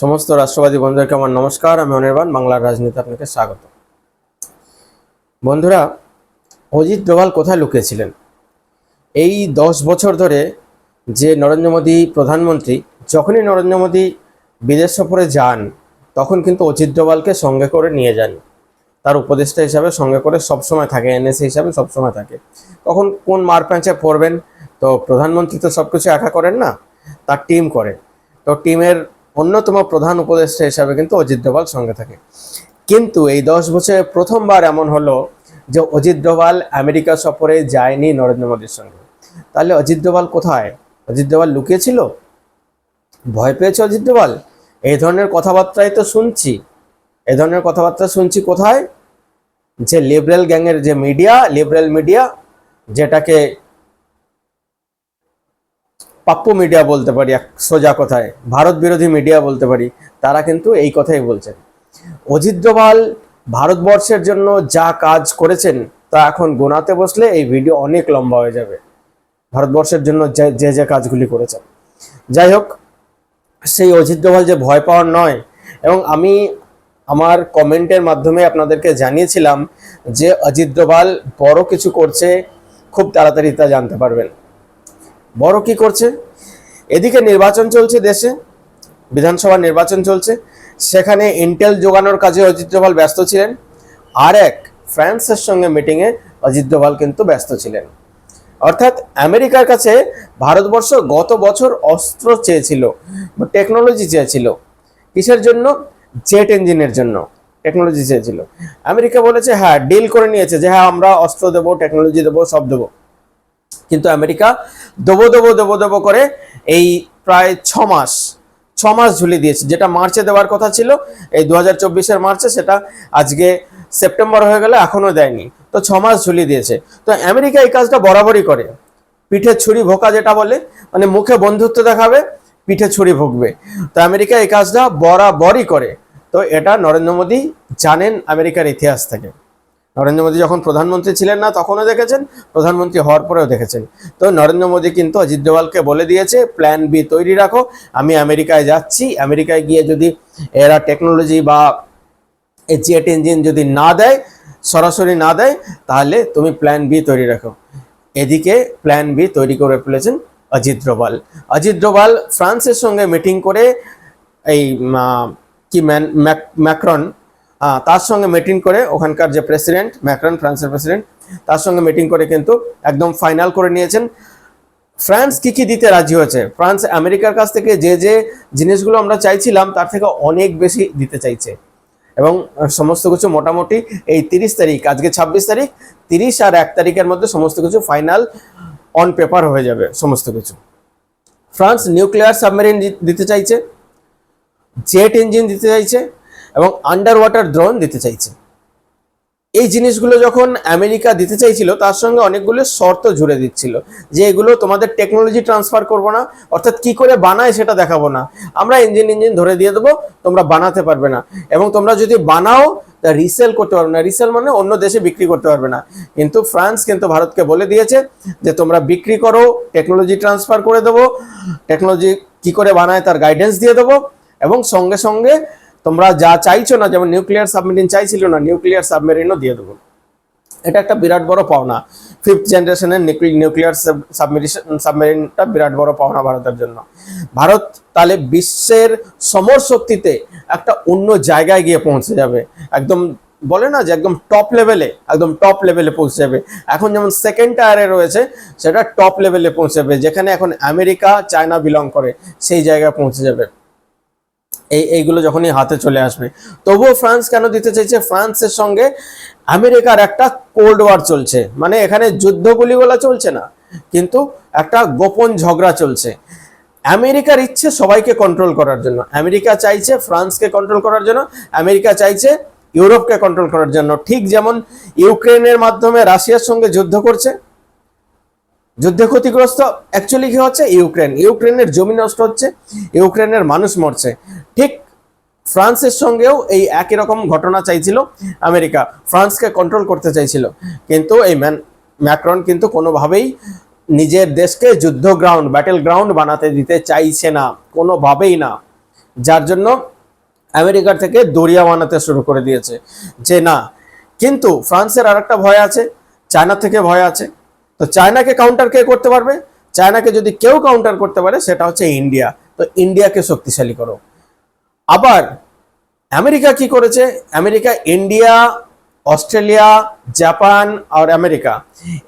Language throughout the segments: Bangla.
সমস্ত রাষ্ট্রবাদী বন্ধুদেরকে আমার নমস্কার, আমি অনির্বাণ, বাংলার রাজনীতি আপনাকে স্বাগত। বন্ধুরা, অজিত ডোভাল কোথায় লুকিয়েছিলেন? এই দশ বছর ধরে যে নরেন্দ্র মোদী প্রধানমন্ত্রী, যখনই নরেন্দ্র মোদী বিদেশ সফরে যান, তখন কিন্তু অজিত ডোভালকে সঙ্গে করে নিয়ে যান। তার উপদেষ্টা হিসাবে সঙ্গে করে সবসময় থাকে এনএসএ হিসাবে সবসময় থাকে। কখন কোন মার প্যাঁচে পড়বেন? তো প্রধানমন্ত্রী তো সব কিছু একা করেন না, তার টিম করে। তো টিমের অন্যতম প্রধান উপদেষ্টা হিসাবে কিন্তু অজিত ডোভাল সঙ্গে থাকে। কিন্তু এই দশ বছরে প্রথমবার এমন হলো যে অজিত ডোভাল আমেরিকা সফরে যায়নি নরেন্দ্র মোদীর সঙ্গে। তাহলে অজিত ডোভাল কোথায়? অজিত ডোভাল লুকিয়েছিল? ভয় পেয়েছে অজিত ডোভাল এই ধরনের কথাবার্তাই তো শুনছি। এই ধরনের কথাবার্তা শুনছি কোথায়? যে লিবারেল গ্যাংয়ের যে মিডিয়া, লিবারেল মিডিয়া, যেটাকে পাপ্পু মিডিয়া বলতে পারি, এক সোজা কথায়, ভারত বিরোধী মিডিয়া বলতে পারি, তারা কিন্তু এই কথাই বলছেন। অজিত ডোভাল ভারতবর্ষের জন্য যা কাজ করেছেন, তা এখন গোনাতে বসলে এই ভিডিও অনেক লম্বা হয়ে যাবে। ভারতবর্ষের জন্য যে যে কাজগুলি করেছেন। যাই হোক, সেই অজিত ডোভাল যে ভয় পাওয়ার নয়, এবং আমি আমার কমেন্টের মাধ্যমে আপনাদেরকে জানিয়েছিলাম যে অজিত ডোভাল বড় কিছু করছে, খুব তাড়াতাড়ি তা জানতে পারবেন। বড় কি করছে? এদিকে নির্বাচন চলছে দেশে, বিধানসভা নির্বাচন চলছে। সেখানে ইন্টেল যোগানোর কাজে অজিত ডোভাল ব্যস্ত ছিলেন। আর এক, ফ্রান্সের সঙ্গে মিটিংয়ে অজিত ডোভাল কিন্তু ব্যস্ত ছিলেন। অর্থাৎ আমেরিকার কাছে ভারতবর্ষ গত বছর অস্ত্র চেয়েছিল, টেকনোলজি চেয়েছিল। কিসের জন্য? জেট ইঞ্জিনের জন্য টেকনোলজি চেয়েছিল। আমেরিকা বলেছে হ্যাঁ ডিল করে নিয়েছে যে হ্যাঁ আমরা অস্ত্র দেবো, টেকনোলজি দেবো, সব দেবো। কিন্তু আমেরিকা দেবো দেবো দেবো দেবো করে এই প্রায় ছ মাস ছ মাস ঝুলিয়ে দিয়েছে। যেটা মার্চে দেওয়ার কথা ছিল, এই দু হাজার মার্চে সেটা আজকে সেপ্টেম্বর হয়ে গেলে এখনও দেয়নি। তো ছ মাস ঝুলিয়ে দিয়েছে। তো আমেরিকা এই কাজটা বরাবরই করে। পিঠে ছুরি ভোকা যেটা বলে মানে মুখে বন্ধুত্ব দেখাবে, পিঠে ছুরি ভুগবে। তো আমেরিকা এই কাজটা বরাবরই করে। তো এটা নরেন্দ্র মোদী জানেন আমেরিকার ইতিহাস থেকে। নরেন্দ্র মোদী যখন প্রধানমন্ত্রী ছিলেন না, তখনও দেখেছেন, প্রধানমন্ত্রী হওয়ার পরেও দেখেছেন। তো নরেন্দ্র মোদী কিন্তু অজিত ডোভালকে বলে দিয়েছে প্ল্যান বি তৈরি রাখো, আমি আমেরিকায় যাচ্ছি, আমেরিকায় গিয়ে যদি এরা টেকনোলজি বা জেট ইঞ্জিন যদি না দেয়, সরাসরি না দেয়, তাহলে তুমি প্ল্যান বি তৈরি রাখো। এদিকে প্ল্যান বি তৈরি করে ফেলেছেন অজিত ডোভাল অজিত ডোভাল ফ্রান্সের সঙ্গে মিটিং করে এই কি ম্যান, ম্যাক- ম্যাক্রন তার সঙ্গে মিটিং করে ওখানকার যে প্রেসিডেন্ট ম্যাক্রন ফ্রান্সের প্রেসিডেন্ট তার সঙ্গে মিটিং করে কিন্তু একদম ফাইনাল করে নিয়েছেন। ফ্রান্স কি কি দিতে রাজি হয়েছে? ফ্রান্স আমেরিকার কাছ থেকে যে যে জিনিসগুলো আমরা চাইছিলাম, তার থেকে অনেক বেশি দিতে চাইছে। এবং সমস্ত কিছু মোটামুটি এই তিরিশ তারিখ, আজকে ছাব্বিশ তারিখ, তিরিশ আর এক তারিখের মধ্যে সমস্ত কিছু ফাইনাল অন পেপার হয়ে যাবে, সমস্ত কিছু। ফ্রান্স নিউক্লিয়ার সাবমেরিন দিতে চাইছে জেট ইঞ্জিন দিতে চাইছে এবং আন্ডার ওয়াটার ড্রোন দিতে চাইছে। এই জিনিসগুলো যখন আমেরিকা দিতে চাইছিল, তার সঙ্গে অনেকগুলো শর্ত জুড়ে দিচ্ছিল যে এগুলো তোমাদের টেকনোলজি ট্রান্সফার করব না, অর্থাৎ কি করে বানায় সেটা দেখাবো না। আমরা ইঞ্জিন ইঞ্জিন ধরে দিয়ে দেবো, তোমরা বানাতে পারবে না। এবং তোমরা যদি বানাও, তা রিসেল করতে পারবে না। রিসেল মানে অন্য দেশে বিক্রি করতে পারবে না। কিন্তু ফ্রান্স কিন্তু ভারতকে বলে দিয়েছে যে তোমরা বিক্রি করো টেকনোলজি ট্রান্সফার করে দেবো টেকনোলজি কি করে বানায় তার গাইডেন্স দিয়ে দেবো, এবং সঙ্গে সঙ্গে তোমরা যা চাইছো না, যেমন নিউক্লিয়ার সাবমেরিন চাইছিল না নিউক্লিয়ার সাবমেরিনও দিয়ে দেবো। এটা একটা বিরাট বড় পাওনা। ফিফথ জেনারেশনের নিউক্লিয়ার সাবমেরিশন সাবমেরিনটা বিরাট বড় পাওনা ভারতের জন্য। ভারত তাহলে বিশ্বের সমর শক্তিতে একটা অন্য জায়গায় গিয়ে পৌঁছে যাবে। একদম বলে না যে একদম টপ লেভেলে একদম টপ লেভেলে পৌঁছে যাবে। এখন যেমন সেকেন্ড টায়ারে রয়েছে, সেটা টপ লেভেলে পৌঁছে যাবে, যেখানে এখন আমেরিকা, চায়না বিলং করে, সেই জায়গায় পৌঁছে যাবে। এই, এইগুলো যখনই হাতে চলে আসবে। তবুও ফ্রান্স কেন দিতে চাইছে? ফ্রান্সের সঙ্গে আমেরিকার একটা কোল্ড ওয়ার চলছে। মানে এখানে যুদ্ধ যুদ্ধগুলিগুলো চলছে না, কিন্তু একটা গোপন ঝগড়া চলছে। আমেরিকার ইচ্ছে সবাইকে কন্ট্রোল করার জন্য। আমেরিকা চাইছে ফ্রান্সকে কন্ট্রোল করার জন্য, আমেরিকা চাইছে ইউরোপকে কন্ট্রোল করার জন্য। ঠিক যেমন ইউক্রেনের মাধ্যমে রাশিয়ার সঙ্গে যুদ্ধ করছে যুদ্ধে ক্ষতিগ্রস্ত। অ্যাকচুয়ালি কি হচ্ছে? ইউক্রেন। ইউক্রেনের জমি নষ্ট হচ্ছে। ইউক্রেনের মানুষ মরছে। ঠিক ফ্রান্সের সঙ্গেও এই একই রকম ঘটনা চাইছিল আমেরিকা। ফ্রান্সকে কন্ট্রোল করতে চাইছিল। কিন্তু এই ম্যান ম্যাক্রন কিন্তু কোনোভাবেই নিজের দেশকে যুদ্ধ গ্রাউন্ড ব্যাটেল গ্রাউন্ড বানাতে দিতে চাইছে না। কোনোভাবেই না। যার জন্য আমেরিকার থেকে দরিয়া বানাতে শুরু করে দিয়েছে। যে না, কিন্তু ফ্রান্সের আর একটা ভয় আছে চায়না থেকে ভয় আছে। তো চায়নাকে কাউন্টার কে করতে পারবে? চায়নাকে যদি কেউ কাউন্টার করতে পারে, সেটা হচ্ছে ইন্ডিয়া। তো ইন্ডিয়াকে শক্তিশালী করো। আবার, আমেরিকা কি করেছে? আমেরিকা, ইন্ডিয়া, অস্ট্রেলিয়া, জাপান আর আমেরিকা,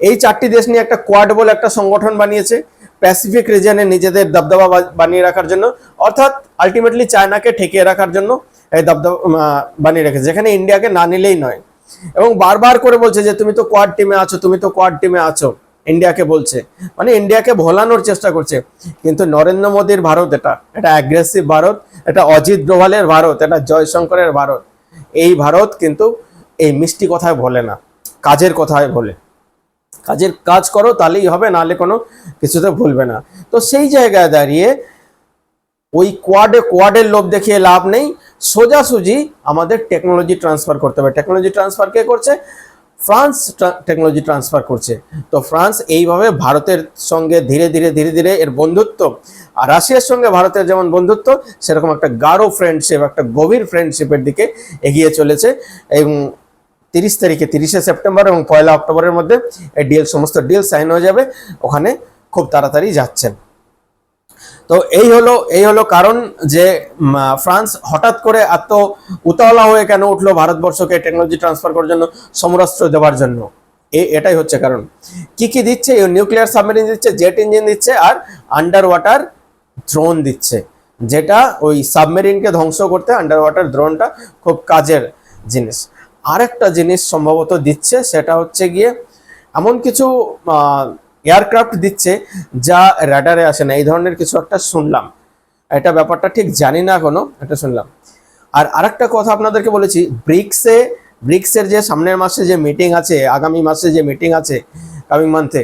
এই চারটি দেশ নিয়ে একটা কোয়াড বলে একটা সংগঠন বানিয়েছে প্যাসিফিক রিজনে নিজেদের দবদবা বানিয়ে রাখার জন্য। অর্থাৎ আলটিমেটলি চায়নাকে ঠেকিয়ে রাখার জন্য এই দবদবা বানিয়ে রেখেছে। যেখানে ইন্ডিয়াকে না নিলেই নয়। এবং বারবার করে বলছে যে, তুমি তো কোয়াড টিমে আছো, তুমি তো কোয়াড টিমে আছো। ইন্ডিয়াকে বলছে। মানে ইন্ডিয়াকে ভোলানোর চেষ্টা করছে। কিন্তু নরেন্দ্র মোদীর ভারত এটা এটা অ্যাগ্রেসিভ ভারত, এটা অজিত ডোভালের ভারত, এটা জয়শঙ্করের ভারত। এই ভারত কিন্তু এই মিষ্টি কথায় বলে না, কাজের কথায় বলে। কাজের কাজ করো, তাহলেই হবে, নাহলে কোনো কিছুতে ভুলবে না। তো সেই জায়গায় দাঁড়িয়ে ওই কোয়াডে কোয়াডের লোভ দেখিয়ে লাভ নেই। সোজাসুজি আমাদের টেকনোলজি ট্রান্সফার করতে হবে। টেকনোলজি ট্রান্সফার কে করছে? ফ্রান্স টেকনোলজি ট্রান্সফার করছে। তো ফ্রান্স এইভাবে ভারতের সঙ্গে ধীরে ধীরে ধীরে ধীরে এর বন্ধুত্ব আর রাশিয়ার সঙ্গে ভারতের যেমন বন্ধুত্ব, সেরকম একটা গাঢ় ফ্রেন্ডশিপ একটা গভীর ফ্রেন্ডশিপের দিকে এগিয়ে চলেছে। এবং তিরিশ তারিখে, তিরিশে সেপ্টেম্বর এবং পয়লা অক্টোবরের মধ্যে এই ডিএল সমস্ত ডিল সাইন হয়ে যাবে। ওখানে খুব তাড়াতাড়ি যাচ্ছেন। তো এই হলো এই হলো কারণ যে ফ্রান্স হঠাৎ করে এত উতলা হয়ে কেন উঠল ভারতবর্ষকে টেকনোলজি ট্রান্সফার করার জন্য, সমরাস্ত্র দেওয়ার জন্য? এটাই হচ্ছে কারণ। কি কি দিচ্ছে? নিউক্লিয়ার সাবমেরিন দিচ্ছে জেট ইঞ্জিন দিচ্ছে, আর আন্ডার ওয়াটার ড্রোন দিচ্ছে, যেটা ওই সাবমেরিনকে ধ্বংস করতে আন্ডার ওয়াটার ড্রোনটা খুব কাজের জিনিস। আরেকটা জিনিস সম্ভবত দিচ্ছে, সেটা হচ্ছে গিয়ে, এমন কিছু এয়ারক্রাফট দিচ্ছে, যা র্যাডারে আসে না। এই ধরনের কিছু একটা শুনলাম। এটা ব্যাপারটা ঠিক জানি না এখনও, এটা শুনলাম। আর আরেকটা কথা আপনাদেরকে বলেছি, ব্রিক্সে, ব্রিক্সের যে সামনের মাসে যে মিটিং আছে, আগামী মাসে যে মিটিং আছে কামিং মান্থে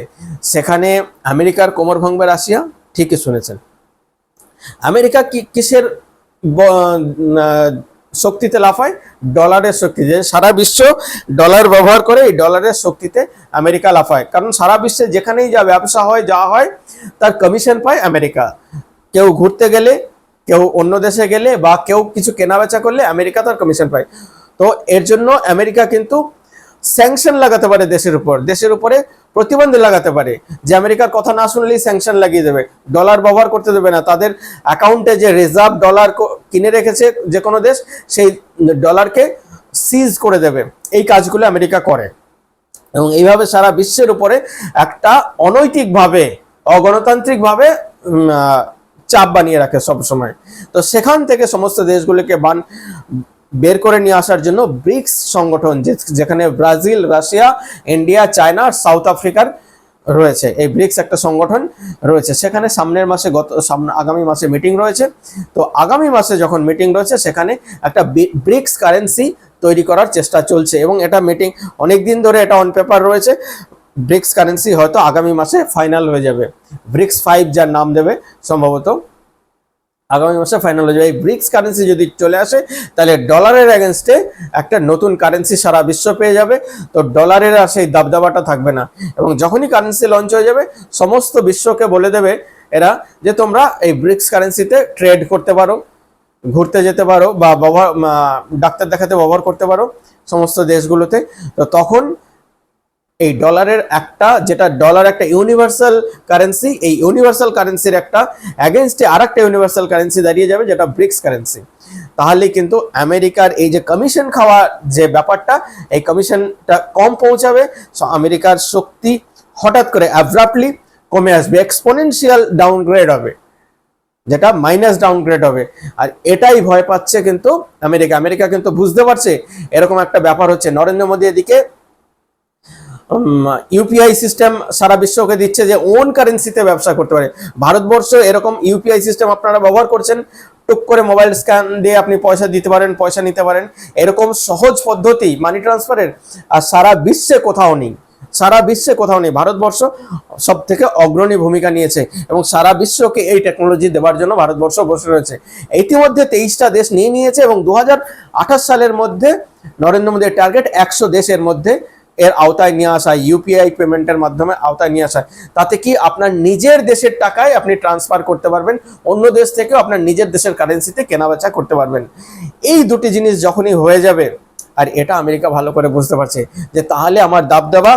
সেখানে আমেরিকার কোমর ভাঙবে রাশিয়া, ঠিকই শুনেছেন। আমেরিকা কি কিসের শক্তিতে লাফায়, ডলারের শক্তিতে সারা বিশ্ব ডলার ব্যবহার করে এই ডলারের শক্তিতে আমেরিকা লাফায়। কারণ সারা বিশ্বে যেখানেই যা ব্যবসা হয়, যা হয়, তার কমিশন পায় আমেরিকা। কেউ ঘুরতে গেলে, কেউ অন্য দেশে গেলে বা কেউ কিছু কেনাবেচা করলে আমেরিকা তার কমিশন পায়। তো এর জন্য আমেরিকা কিন্তু স্যাংশন লাগাতে পারে দেশের উপর। দেশের উপরে প্রতিবন্ধী লাগাতে পারে। যে আমেরিকার কথা না শুনলেই স্যাংশন লাগিয়ে দেবে। ডলার ব্যবহার করতে দেবে না। তাদের অ্যাকাউন্টে যে রিজার্ভ ডলার কিনে রেখেছে যে কোনো দেশ, সেই ডলারকে সিজ করে দেবে। এই কাজগুলো আমেরিকা করে। এবং এইভাবে সারা বিশ্বের উপরে একটা অনৈতিকভাবে, অগণতান্ত্রিকভাবে চাপ বানিয়ে রাখে সব সময় তো সেখান থেকে সমস্ত দেশগুলোকে বান বের করে নিয়ে আসার জন্য ব্রিক্স সংগঠন যেখানে ব্রাজিল, রাশিয়া, ইন্ডিয়া, চায়না আর সাউথ আফ্রিকার রয়েছে। এই ব্রিক্স একটা সংগঠন রয়েছে। সেখানে সামনের মাসে গত সামনে আগামী মাসে মিটিং রয়েছে। তো আগামী মাসে যখন মিটিং রয়েছে, সেখানে একটা ব্রিক্স কারেন্সি তৈরি করার চেষ্টা চলছে এবং এটা মিটিং অনেক দিন ধরে এটা অন পেপার রয়েছে। ব্রিক্স কারেন্সি হয়তো আগামী মাসে ফাইনাল হয়ে যাবে। ব্রিক্স ফাইভ যার নাম দেবে সম্ভবত। আগামী মাসে ফাইনাল হয়ে যাবে। এই ব্রিক্স কারেন্সি যদি চলে আসে, তাহলে ডলারের অ্যাগেনস্টে একটা নতুন কারেন্সি সারা বিশ্ব পেয়ে যাবে। তো ডলারের আর সেই দাবদাবাটা থাকবে না। এবং যখনই কারেন্সি লঞ্চ হয়ে যাবে, সমস্ত বিশ্বকে বলে দেবে এরা যে তোমরা এই ব্রিক্স কারেন্সিতে ট্রেড করতে পারো, ঘুরতে যেতে পারো বা ব্যবহার ডাক্তার দেখাতে ব্যবহার করতে পারো সমস্ত দেশগুলোতে। তো তখন এই ডলারের একটা, যেটা ডলার একটা ইউনিভার্সাল কারেন্সি এই ইউনিভার্সাল কারেন্সির একটা অ্যাগেনস্টে আর একটা ইউনিভার্সাল কারেন্সি দাঁড়িয়ে যাবে, যেটা ব্রিক্স কারেন্সি তাহলে কিন্তু আমেরিকার এই যে কমিশন খাওয়া যে ব্যাপারটা, এই কমিশনটা কম পৌঁছাবে। সো আমেরিকার শক্তি হঠাৎ করে অ্যাভ্রাপলি কমে আসবে এক্সপোনেনশিয়াল ডাউনগ্রেড হবে, যেটা মাইনাস ডাউনগ্রেড হবে। আর এটাই ভয় পাচ্ছে কিন্তু আমেরিকা। আমেরিকা কিন্তু বুঝতে পারছে, এরকম একটা ব্যাপার হচ্ছে। নরেন্দ্র মোদী এদিকে ইউপিআই সিস্টেম সারা বিশ্বকে দিচ্ছে যে ওন কারেন্সিতে ব্যবসা করতে পারে। ভারতবর্ষ এরকম ইউপিআই সিস্টেম আপনারা ব্যবহার করছেন, টুক করে মোবাইল স্ক্যান দিয়ে আপনি পয়সা দিতে পারেন, পয়সা নিতে পারেন। এরকম সহজ পদ্ধতি মানি ট্রান্সফারের আর সারা বিশ্বে কোথাও নেই। সারা বিশ্বে কোথাও নেই। ভারতবর্ষ সব থেকে অগ্রণী ভূমিকা নিয়েছে এবং সারা বিশ্বকে এই টেকনোলজি দেওয়ার জন্য ভারতবর্ষ বসে রয়েছে। ইতিমধ্যে তেইশটা দেশ নিয়ে নিয়েছে এবং দু হাজার আঠাশ সালের মধ্যে নরেন্দ্র মোদীর টার্গেট একশো দেশের মধ্যে এর আওতায় নিয়ে আসা ইউপিআই পেমেন্টের মাধ্যমে আওতায় নিয়ে আসা তাতে কি আপনার নিজের দেশের টাকায় আপনি ট্রান্সফার করতে পারবেন, অন্য দেশ থেকেও আপনার নিজের দেশের কারেন্সিতে কেনাবেচা করতে পারবেন। এই দুটি জিনিস যখনই হয়ে যাবে, আর এটা আমেরিকা ভালো করে বুঝতে পারছে, যে তাহলে আমার দাবদাবা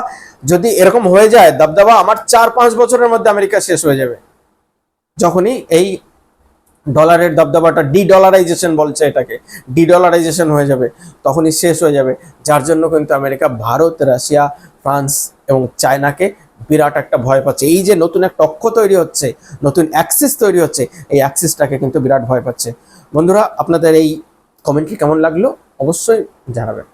যদি এরকম হয়ে যায়, দাবদাবা আমার চার পাঁচ বছরের মধ্যে আমেরিকা শেষ হয়ে যাবে। যখনই এই ডলারের দবদবাটা ডি ডলারাইজেশন বলছে এটাকে। ডি ডলারাইজেশন হয়ে যাবে, তখনই শেষ হয়ে যাবে, যার জন্য কিন্তু আমেরিকা, ভারত, রাশিয়া, ফ্রান্স এবং চায়নাকে বিরাট একটা ভয় পাচ্ছে। এই যে নতুন একটা অক্ষ তৈরি হচ্ছে, নতুন অ্যাক্সিস তৈরি হচ্ছে, এই অ্যাক্সিসটাকে কিন্তু বিরাট ভয় পাচ্ছে। বন্ধুরা, আপনাদের এই কমেন্টটি কেমন লাগল? অবশ্যই জানাবেন।